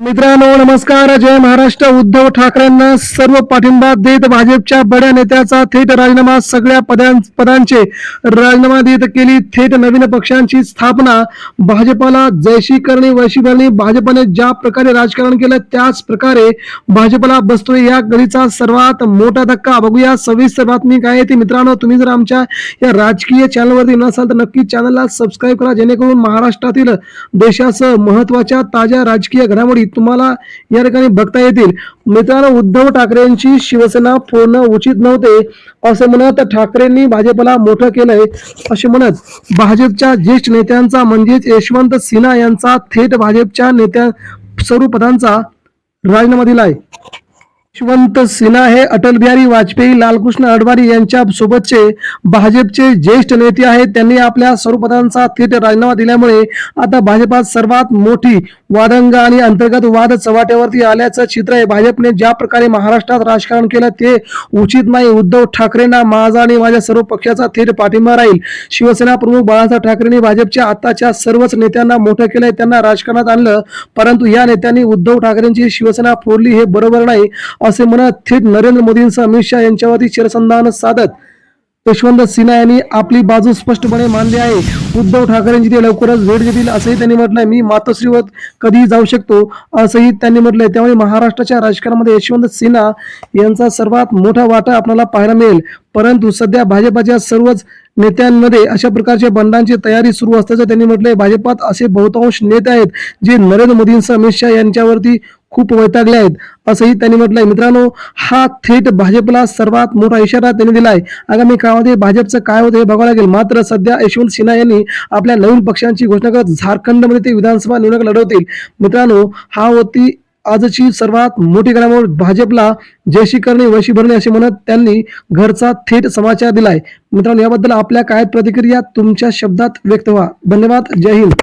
मित्रांनो नमस्कार. जय महाराष्ट्र. उद्धव ठाकरेंना सर्व पाठिंबा देत भाजपच्या बड्या नेत्याचा थेट राजीनामा. सगळ्या पदां पदांचे राजीनामा देत केली थेट नवीन पक्षांची स्थापना. भाजपला जैशी करणे वैशी भरणी भाजपने ज्या प्रकारे राजकारण केलं त्याच प्रकारे भाजपला बसतोय या गलीचा सर्वात मोठा धक्का. बघूया सविस्तर बातमी काय आहे ती. मित्रांनो तुम्ही जर आमच्या या राजकीय चॅनलवरती नसाल तर नक्की चॅनलला सबस्क्राईब करा जेणेकरून महाराष्ट्रातील देशासह महत्त्वाच्या ताज्या राजकीय घडामोडी तुम्हाला या ठिकाणी बघता येतील. मित्रांनो उद्धव ठाकरेंची शिवसेना फोडणं उचित नव्हते असे म्हणत ठाकरेंनी भाजपला मोठं केलंय असे म्हणत भाजपच्या ज्येष्ठ नेत्यांचा म्हणजेच यशवंत सिन्हा यांचा थेट भाजपच्या नेत्या सर्व पदांचा राजीनामा दिलाय. यशवंत सिन्हा हे अटल बिहारी वाजपेयी लालकृष्ण अडवाणी यांच्या सोबतचे भाजपचे ज्येष्ठ नेते आहेत. त्यांनी आपल्या सर्व पदांचा थेट राजीनामा दिल्यामुळे आता भाजपात सर्वात मोठी वादंग आणि अंतर्गत वाद चव्हाट्यावरती आल्याचं चित्र आहे. भाजपने ज्या प्रकारे महाराष्ट्रात राजकारण केलं ते उचित नाही. उद्धव ठाकरेंना माझा आणि माझ्या सर्व पक्षाचा थेट पाठिंबा राहील. शिवसेना प्रमुख बाळासाहेब ठाकरेंनी भाजपच्या आताच्या सर्वच नेत्यांना मोठं केलंय. त्यांना राजकारणात आणलं परंतु या नेत्यांनी उद्धव ठाकरेंची शिवसेना फोडली हे बरोबर नाही. असे म्हणत थेट नरेंद्र मोदींसह अमित शहा यांच्यावरती शिरसंधान साधत. यशवंत सिन्हा यांनी आपली बाजू स्पष्टपणे मांडली आहे. उद्धव ठाकरेंची ते लवकरच भेट देतील असंही त्यांनी म्हटलंय. मी मातोश्रीवर कधीही जाऊ शकतो असंही त्यांनी म्हटलंय. त्यामुळे महाराष्ट्राच्या राजकारणामध्ये यशवंत सिन्हा यांचा सर्वात मोठा वाटा आपल्याला पाहायला मिळेल. परंतु सध्या भाजपाच्या सर्वच नेत्यांमध्ये अशा प्रकारच्या बंडांची तयारी सुरू असल्याचं त्यांनी म्हटलंय. भाजपात असे बहुतांश नेते आहेत जे नरेंद्र मोदींसह अमित शहा यांच्यावरती खूप वैतागले आहेत. असंही त्यांनी म्हटलंय. मित्रांनो हा थेट भाजपला सर्वात मोठा इशारा त्यांनी दिलाय. आगामी काळामध्ये भाजपचं काय होतं हे बघावं लागेल. मात्र सध्या यशवंत सिन्हा यांनी आपल्या नवीन पक्षांची घोषणा करत झारखंडमध्ये ते विधानसभा निवडणूक लढवतील. मित्रांनो हा होती आजची सर्वात मोठी घडामोड. भाजपला जयशी करणे वशी भरणे असे म्हणत त्यांनी घरचा थेट समाचार दिलाय. मित्रांनो याबद्दल आपल्या काय प्रतिक्रिया? तुमच्या शब्दात व्यक्त व्हा. धन्यवाद. जय हिंद.